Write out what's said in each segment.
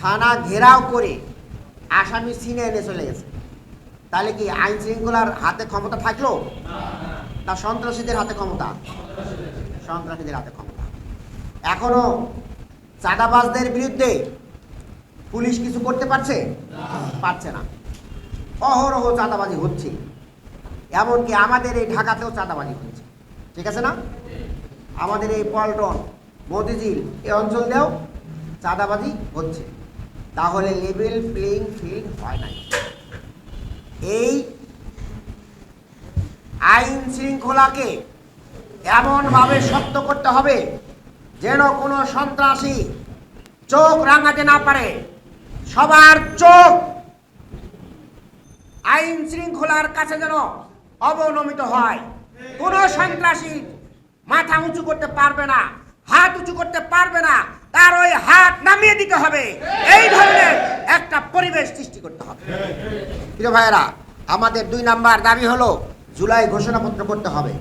থানা ঘেরাও করে আসামি সিনে এনে চলে গেছে। তাহলে কি আইন শৃঙ্খলার হাতে ক্ষমতা থাকল? না। সন্ত্রাসীদের হাতে ক্ষমতা? সন্ত্রাসীদের হাতে ক্ষমতা। এখনও চাঁদাবাজদের বিরুদ্ধে পুলিশ কিছু করতে পারছে? পারছে না। অহরহ চাঁদাবাজি হচ্ছে। এমনকি আমাদের এই ঢাকাতেও চাঁদাবাজি হচ্ছে। ঠিক আছে না? আমাদের এই পল্টন মতিঝিল এই অঞ্চল দিয়েও চাঁদাবাজি হচ্ছে। তাহলে লেভেল প্লেইং ফিল্ড হয় নাই। এই আইন শৃঙ্খলাকে এমনভাবে শক্ত করতে হবে যেন কোনো সন্ত্রাসী চোখ রাঙাতে না পারে। সবার চোখ আইন শৃঙ্খলার কাছে যেন অবনমিত হয়। কোন সন্ত্রাসী মাথা উঁচু করতে পারবে না, হাত উঁচু করতে পারবে না তার ওই হাত নামিয়ে দিতে হবে। এই ধরনের একটা পরিবেশ সৃষ্টি করতে হবে। প্রিয় ভাইয়েরা, আমাদের দুই নাম্বার দাবি হলো, জুলাই ঘোষণাপত্র করতে হবে।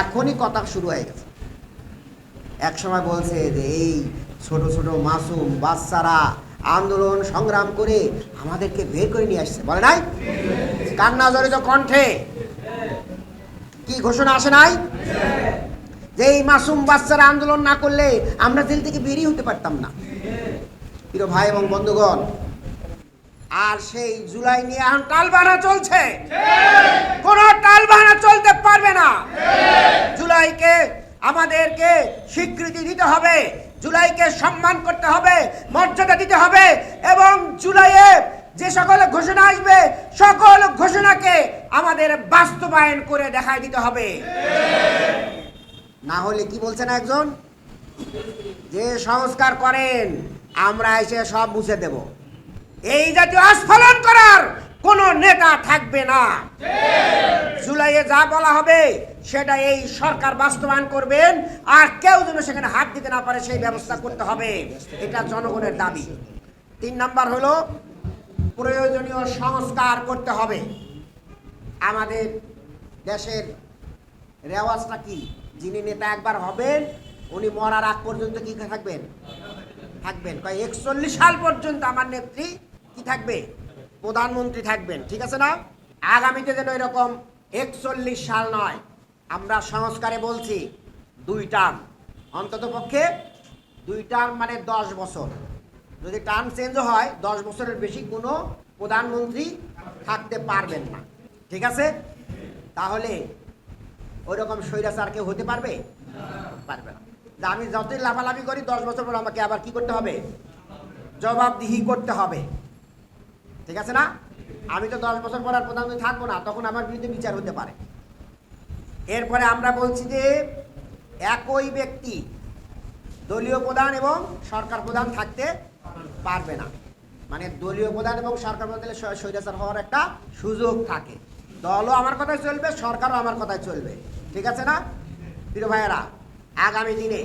এখনই কথা শুরু হয়ে গেছে। এক সময় বলছে যে, এই ছোট ছোট মাসুম বাচ্চারা আন্দোলন সংগ্রাম করে আমাদেরকে বের করে নিয়ে আসছে। বলে নাই? কান্না জড়িত কণ্ঠে কি ঘোষণা আসে নাই? যে এই মাসুম বাচ্চারা আন্দোলন না করলে আমরা জেল থেকে বেরিয়ে হতে পারতাম না। প্রিয় ভাই এবং বন্ধুগণ, আর সেই জুলাই নিয়ে এখন টালবানা চলছে। কোন টালবানা চলতে পারবে না। জুলাইকে আমাদেরকে স্বীকৃতি দিতে হবে, জুলাইকে সম্মান করতে হবে, মর্যাদা দিতে হবে এবং জুলাইয়ে যে সকল ঘোষণা আসবে, সকল ঘোষণাকে আমাদের বাস্তবায়ন করে দেখায় দিতে হবে। না হলে কি বলছেন একজন? যে সংস্কার করেন, আমরা এসে সব বুঝে দেব। এই জাতীয় আস্ফলন করার কোন নেতা থাকবে না। জুলাইয়ে যা বলা হবে, সেটা এই সরকার বাস্তবায়ন করবেন, আর কেউ যেন সেখানে হাত দিতে না পারে, সেই ব্যবস্থা করতে হবে। এটা জনগণের দাবি। তিন নাম্বার হলো, প্রয়োজনীয় সংস্কার করতে হবে। আমাদের দেশের রেওয়াজটা কি? যিনি নেতা একবার হবেন, উনি মরার আগ পর্যন্ত কি থাকবেন? থাকবেন। কয়, একচল্লিশ সাল পর্যন্ত আমার নেত্রী কি থাকবে? প্রধানমন্ত্রী থাকবেন। ঠিক আছে না? আগামীতে যেন এরকম একচল্লিশ সাল নয়, আমরা সংস্কারে বলছি দুই টার্ম অন্তত পক্ষে দুই টার্ম মানে দশ বছর। যদি টার্ম চেঞ্জ হয়, দশ বছরের বেশি কোনো প্রধানমন্ত্রী থাকতে পারবেন না। ঠিক আছে? তাহলে ওই রকম স্বৈরাচার কেউ হতে পারবে? পারবে না। আমি যতই লাফালাফি করি, দশ বছর পর আমাকে আবার কি করতে হবে? জবাবদিহি করতে হবে। ঠিক আছে না? আমি তো দশ বছর পর আর প্রধানমন্ত্রী থাকব না, তখন আমার বিরুদ্ধে বিচার হতে পারে। এরপরে আমরা বলছি যে, একই ব্যক্তি দলীয় প্রধান এবং সরকার প্রধান থাকতে পারবে না। মানে দলীয় প্রধান এবং সরকার প্রধান স্বৈরাচার হওয়ার একটা সুযোগ থাকে। দলও আমার কথায় চলবে, সরকারও আমার কথায় চলবে। ঠিক আছে না? প্রিয় ভাইয়েরা, আগামী দিনে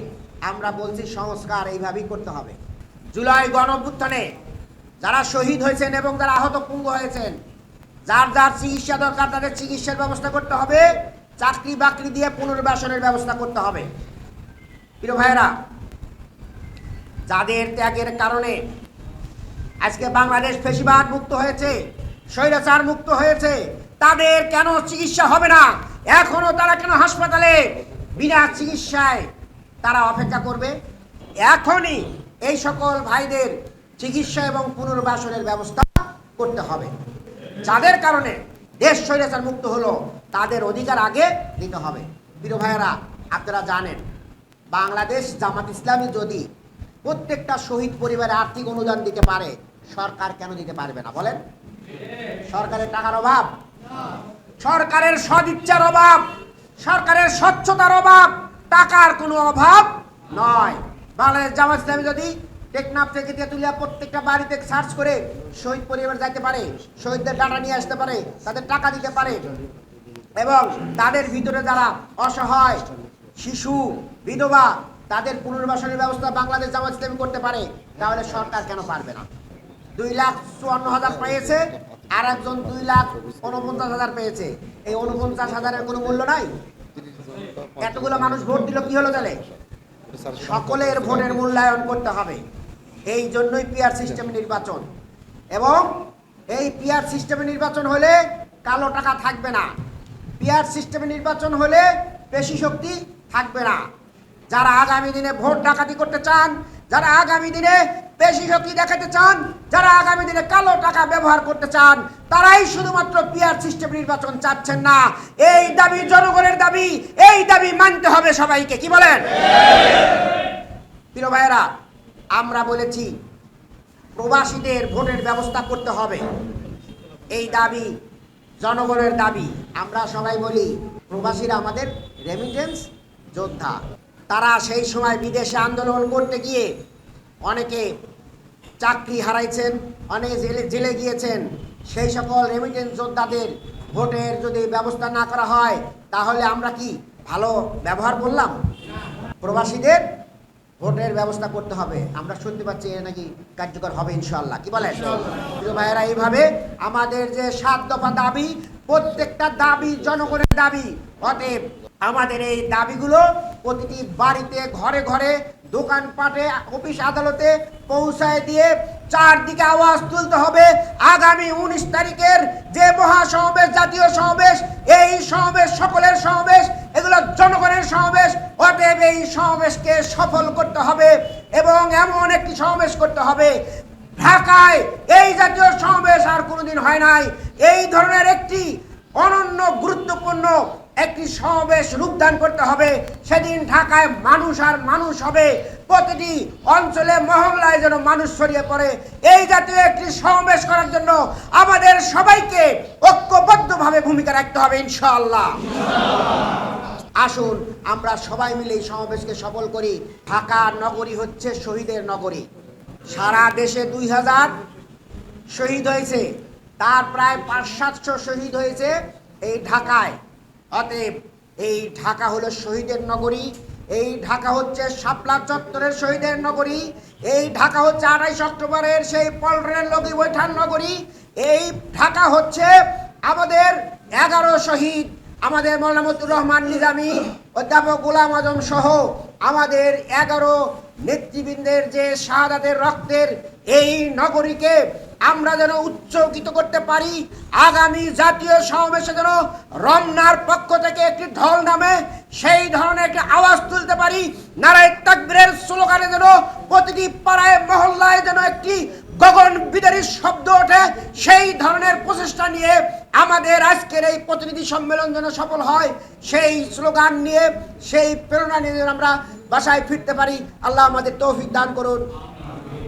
আমরা বলছি সংস্কার এইভাবেই করতে হবে। জুলাই গণ অভ্যুত্থানে যারা শহীদ হয়েছেন এবং যারা আহত পুঙ্গ হয়েছেন, যার যার চিকিৎসা দরকার, তাদের চিকিৎসার ব্যবস্থা করতে হবে। চাকরি বাকরি দিয়ে পুনর্বাসনের ব্যবস্থা করতে হবে। প্রিয় ভাইয়েরা, যাদের ত্যাগের কারণে আজকে বাংলাদেশ ফেসিবাদ মুক্ত হয়েছে, স্বৈরাচার মুক্ত হয়েছে, তাদের কেন চিকিৎসা হবে না? এখনও তারা কেন হাসপাতালে? বিনা চিকিৎসায় তারা অপেক্ষা করবে? এখনই এই সকল ভাইদের চিকিৎসা এবং পুনর্বাসনের ব্যবস্থা করতে হবে। যাদের কারণে দেশ স্বৈরাচার মুক্ত হলো, তাদের অধিকার আগে দিতে হবে। প্রিয় ভাইয়েরা, আপনারা জানেন, বাংলাদেশ জামাত ইসলামী যদি প্রত্যেকটা শহীদ পরিবারে আর্থিক অনুদান দিতে পারে, সরকার কেন দিতে পারবে না? বলেন। সরকারের টাকার অভাব? সরকারের সদিচ্ছার অভাব, সরকারের স্বচ্ছতার অভাব, টাকার কোনো অভাব নয়। বাংলাদেশ জামাত ইসলামী যদি টেকনাফ থেকে তেঁতুলিয়া প্রত্যেকটা বাড়িতে সার্চ করে শহীদ পরিবার যাইতে পারে, শহীদদের ডাটা নিয়ে আসতে পারে, তাদের টাকা দিতে পারে, এবং তাদের ভিতরে যারা অসহায়, শিশু, বিধবা, তাদের পুনর্বাসনের ব্যবস্থা বাংলাদেশ জামাত ইসলামী করতে পারে, তাহলে সরকার কেন পারবে না? দুই লাখ চুয়ান্ন হাজার পেয়েছে আর একজন দুই লাখ উনপঞ্চাশ হাজার পেয়েছে। এই উনপঞ্চাশ হাজারের কোনো মূল্য নাই? এতগুলো মানুষ ভোট দিল কি হলো তাহলে? সকলের ভোটের মূল্যায়ন করতে হবে। এই জন্যই পিয়ার সিস্টেমে নির্বাচন। এবং এই পিআর সিস্টেমে নির্বাচন হলে কালো টাকা থাকবে না। পিআর সিস্টেমে নির্বাচন হলে পেশি শক্তি থাকবে না। যারা আগামী দিনে ভোট ডাকাতি করতে চান, যারা আগামী দিনে পেশি শক্তি দেখাতে চান, যারা আগামী দিনে কালো টাকা ব্যবহার করতে চান, তারাই শুধুমাত্র পিআর সিস্টেম নির্বাচন চাচ্ছেন না। এই দাবি জনগণের দাবি, এই দাবি মানতে হবে সবাইকে, কি বলেন? প্রিয় ভাইয়েরা, আমরা বলেছি, প্রবাসীদের ভোটের ব্যবস্থা করতে হবে। এই দাবি জনগণের দাবি। আমরা সবাই বলি, প্রবাসীরা আমাদের রেমিটেন্স যোদ্ধা। তারা সেই সময় বিদেশে আন্দোলন করতে গিয়ে অনেকে চাকরি হারাইছেন অনেকে জেলে জেলে গিয়েছেন। সেই সকল রেমিটেন্স যোদ্ধাদের ভোটের যদি ব্যবস্থা না করা হয় তাহলে আমরা কি ভালো ব্যবহার করলাম? প্রবাসীদের ভোটের ব্যবস্থা করতে হবে। আমরা শুনতে পাচ্ছি এ নাকি কার্যকর হবে ইনশাল্লাহ কি বলেন? প্রিয় ভাইয়েরা এইভাবে আমাদের যে সাত দফা দাবি প্রত্যেকটা দাবি জনগণের দাবি। অতএব আমাদের এই দাবিগুলো প্রতিটি বাড়িতে ঘরে ঘরে দোকানপাটে, অফিস আদালতে পৌঁছায় দিয়ে চারদিকে আওয়াজ তুলতে হবে। আগামী উনিশ তারিখের যে মহাসমাবেশ, জাতীয় সমাবেশ, এই সমাবেশ সকলের সমাবেশ, এগুলো জনগণের সমাবেশ, অতএব এই সমাবেশকে সফল করতে হবে এবং এমন একটি সমাবেশ করতে হবে। ঢাকায় এই জাতীয় সমাবেশ আর কোনোদিন হয় নাই। এই ধরনের একটি অনন্য, গুরুত্বপূর্ণ একটি সমাবেশ রূপদান করতে হবে। সেদিন ঢাকায় মানুষ আর মানুষ হবে। প্রতিটি অঞ্চলে মহল্লায় যেন মানুষ ছড়িয়ে পড়ে। এই জাতীয় একটি সমাবেশ করার জন্য আমাদের সবাইকে ঐক্যবদ্ধভাবে ভূমিকা রাখতে হবে, ইনশাআল্লাহ। আসুন, আমরা সবাই মিলে এই সমাবেশকে সফল করি। ঢাকা নগরী হচ্ছে শহীদের নগরী। সারা দেশে দুই হাজার শহীদ হয়েছে। তার প্রায় পাঁচ সাতশো শহীদ হয়েছে এই ঢাকায়। অতএব এই ঢাকা হলো শহীদের নগরী, এই ঢাকা হচ্ছে শাপলা চত্বরের শহীদের নগরী, এই ঢাকা হচ্ছে আঠাইশ অক্টোবরের সেই পল্টনের লগি বৈঠান নগরী, এই ঢাকা হচ্ছে আমাদের এগারো শহীদ, আমাদের মৌলানা রহমান নিজামী, অধ্যাপক গোলাম আজম সহ আমাদের এগারো নেতৃবৃন্দের যে শাহাদাতের রক্তের এই নগরীকে আমরা যেন উচ্চকিত করতে পারি। আগামী জাতীয় সমাবেশে যেন রমনার পক্ষ থেকে একটি ঢল নামে সেই ধরনের একটি আওয়াজ তুলতে পারি। নারায় তাকবীরের স্লোগানে যেন প্রতিটি পাড়ায়, মহল্লায় যেন একটি গগন বিদারী শব্দ ওঠে। সেই ধরনের প্রচেষ্টা নিয়ে আমাদের আজকের এই প্রতিনিধি সম্মেলন যেন সফল হয়, সেই স্লোগান নিয়ে, সেই প্রেরণা নিয়ে যেন আমরা বাসায় ফিরতে পারি। আল্লাহ আমাদের তৌফিক দান করুন।